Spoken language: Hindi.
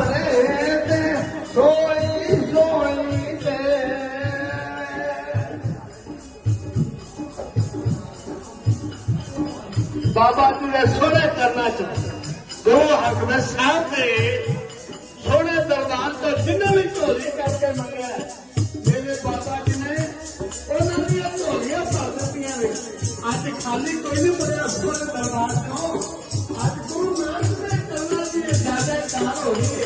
रहते सोई बाबा सोने करना चाहिए दो हक में सोने दरबार तो जिन्हें भी चोरी करके मंगे मेरे बाबा जी ने उन्होंने चोरियाँ पा दिखाई अच खाली कोई नहीं बोलिया सोने दरबार को। अज गुरु नानक करना चाहिए। ज़्यादा हो गई